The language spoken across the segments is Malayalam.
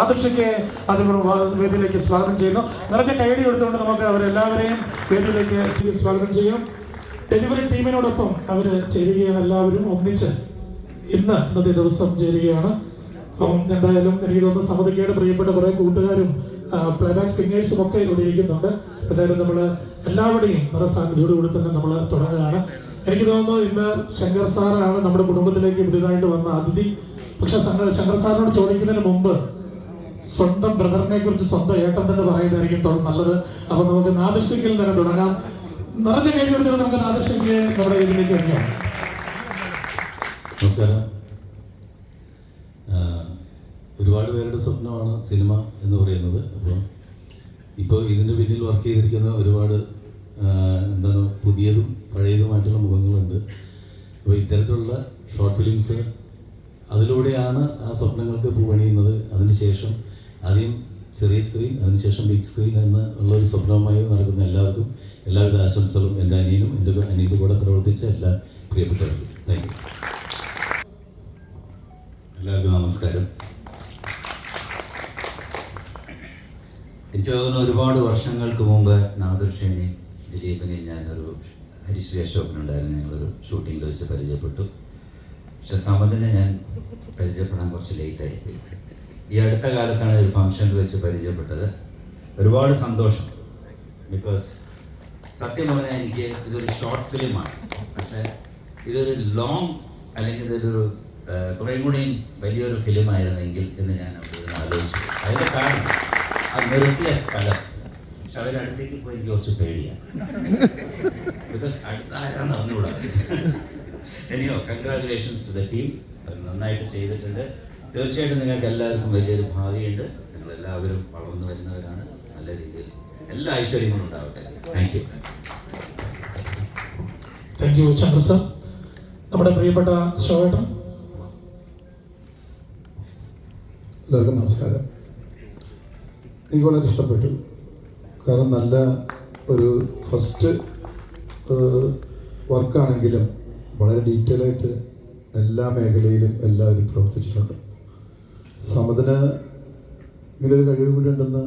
ആദർശയ്ക്ക് അതിനുള്ള വേദിയിലേക്ക് സ്വാഗതം ചെയ്യുന്നു. നിറഞ്ഞ കൈഡി എടുത്തുകൊണ്ട് നമുക്ക് അവരെല്ലാവരെയും വേദിയിലേക്ക് സ്വാഗതം ചെയ്യും. ഡെലിവറി ടീമിനോടൊപ്പം അവർ ചേരുകയാണ് എല്ലാവരും ഒന്നിച്ച് ഇന്ന് ഇന്നത്തെ ദിവസം ചേരുകയാണ്. അപ്പം എന്തായാലും എനിക്ക് തോന്നുന്നു പ്രിയപ്പെട്ട കുറേ കൂട്ടുകാരും പ്ലേബാക്ക് സിംഗേഴ്സും ഒക്കെ ഇവിടെ ഇരിക്കുന്നുണ്ട്. എന്തായാലും നമ്മൾ എല്ലാവരുടെയും നിറസാന്നിധ്യോട് കൂടി തന്നെ നമ്മൾ തുടങ്ങുകയാണ്. എനിക്ക് തോന്നുന്നു ഇന്ന് ശങ്കർ സാറാണ് നമ്മുടെ കുടുംബത്തിലേക്ക് പുതിയതായിട്ട് വന്ന അതിഥി. പക്ഷെ ശങ്കർ സാറിനോട് ചോദിക്കുന്നതിന് മുമ്പ് സ്വന്തം ബ്രദറിനെ കുറിച്ച് സ്വന്തം ഏട്ടൻ തന്നെ പറയുന്നതായിരിക്കും നല്ലത്. അപ്പൊ നമുക്ക് നാദൃശ്യങ്കിൽ തന്നെ തുടങ്ങാം. നിറഞ്ഞ കൈ കൊടുത്തിട്ട് നമുക്ക് നാദർശിക്ക് നമ്മുടെ ഇതിലേക്ക് വയ്ക്കാം. നമസ്കാരം. ഒരുപാട് പേരുടെ സ്വപ്നമാണ് സിനിമ എന്ന് പറയുന്നത്. അപ്പോൾ ഇപ്പോൾ ഇതിന്റെ പിന്നിൽ വർക്ക് ചെയ്തിരിക്കുന്ന ഒരുപാട് എന്താണ് പുതിയതും പഴയതുമായിട്ടുള്ള മുഖങ്ങളുണ്ട്. അപ്പോൾ ഇത്തരത്തിലുള്ള ഷോർട്ട് ഫിലിംസ് അതിലൂടെയാണ് ആ സ്വപ്നങ്ങൾക്ക് പൂവണിയുന്നത് അതിനുശേഷം ആദ്യം ചെറിയ സ്ക്രീൻ അതിനുശേഷം ബിഗ് സ്ക്രീൻ എന്ന് ഉള്ള ഒരു സ്വപ്നവുമായി നടക്കുന്ന എല്ലാവർക്കും എല്ലാവിധ ആശംസകളും എന്റെ അനിയനും എന്റെ അനിയന്റെ കൂടെ പ്രവർത്തിച്ച എല്ലാ പ്രിയപ്പെട്ടവർക്കും. താങ്ക് യു എല്ലാവർക്കും നമസ്കാരം. എനിക്ക് തോന്നുന്നു ഒരുപാട് വർഷങ്ങൾക്ക് മുമ്പ് നാദർഷേനെ ദിലീപിനെ ഞാനൊരു ഹരിശ്രീ അശോകനുണ്ടായിരുന്നു ഞങ്ങളൊരു ഷൂട്ടിങ്ങിൽ വെച്ച് പരിചയപ്പെട്ടു. പക്ഷെ സമതിനെ ഞാൻ പരിചയപ്പെടാൻ കുറച്ച് ലേറ്റായി ഈ അടുത്ത കാലത്താണ് ഒരു ഫംഗ്ഷനിൽ വെച്ച് പരിചയപ്പെട്ടത്. ഒരുപാട് സന്തോഷം. ബിക്കോസ് സത്യം പറഞ്ഞാൽ എനിക്ക് ഇതൊരു ഷോർട്ട് ഫിലിമാണ് പക്ഷേ ഇതൊരു ലോങ് അല്ലെങ്കിൽ ഇതൊരു കുറേ കൂടിയും വലിയൊരു ഫിലിമായിരുന്നെങ്കിൽ എന്ന് ഞാൻ അവിടെ ആലോചിച്ചു. അതിന്റെ കാരണം അത് നിർത്തിയ സ്ഥലം. പക്ഷെ അവരടുത്തേക്ക് പോയി എനിക്ക് കുറച്ച് പേടിയാണ് ബിക്കോസ് അടുത്ത ആരാന്ന് എനിയോ കൺഗ്രാറ്റുലേഷൻസ് ടു ദ ടീം നന്നായിട്ട് ചെയ്തിട്ടുണ്ട്. തീർച്ചയായിട്ടും നിങ്ങൾക്ക് എല്ലാവർക്കും വലിയൊരു ഭാവിയുണ്ട്. നിങ്ങൾ എല്ലാവരും വളർന്നു വരുന്നവരാണ്. നല്ല രീതിയിൽ എല്ലാ ഐശ്വര്യങ്ങളും ഉണ്ടാവട്ടെ. Thank you thank you Chandra sir നമ്മുടെ പ്രിയപ്പെട്ട ശോഭേട്ടൻ എല്ലാവർക്കും നമസ്കാരം. എനിക്ക് വളരെ ഇഷ്ടപ്പെട്ടു. കാരണം നല്ല ഒരു ഫസ്റ്റ് വർക്കാണെങ്കിലും വളരെ ഡീറ്റെയിൽ ആയിട്ട് എല്ലാ മേഖലയിലും എല്ലാവരും പ്രവർത്തിച്ചിട്ടുണ്ട്. സമതിന് ഇങ്ങനൊരു കഴിവ് കൂടി ഉണ്ടെന്ന്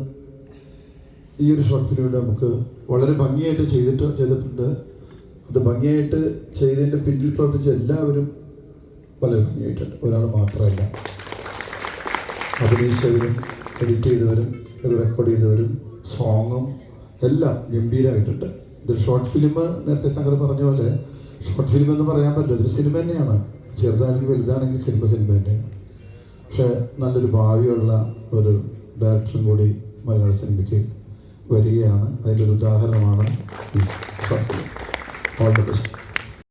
ഈ ഒരു ഫിലിമിലൂടെ നമുക്ക് വളരെ ഭംഗിയായിട്ട് ചെയ്തിട്ട് ചെയ്തിട്ടുണ്ട്. അത് ഭംഗിയായിട്ട് ചെയ്തതിന്റെ പിന്നിൽ പ്രവർത്തിച്ച എല്ലാവരും വളരെ ഭംഗിയായിട്ടുണ്ട്. ഒരാൾ മാത്രമല്ല. അഭിനയിച്ചവരും എഡിറ്റ് ചെയ്തവരും അത് റെക്കോർഡ് ചെയ്തവരും സോങ്ങും എല്ലാം ഗംഭീരമായിട്ടുണ്ട് ഇതൊരു ഷോർട്ട് ഫിലിം നേരത്തെ ശങ്കർ പറഞ്ഞ പോലെ ഷോർട്ട് ഫിലിം എന്ന് പറയാൻ പറ്റില്ല. ഇതൊരു സിനിമ തന്നെയാണ്. ചെറുതാണെങ്കിൽ വലുതാണെങ്കിൽ സിനിമ സിനിമ തന്നെയാണ്. പക്ഷേ നല്ലൊരു ഭാവിയുള്ള ഒരു ഡയറക്ടറും കൂടി മലയാള സിനിമയ്ക്ക് വരികയാണ്. അതിന്റെ ഒരു ഉദാഹരണമാണ് ഓൾ ദ ബെസ്റ്റ്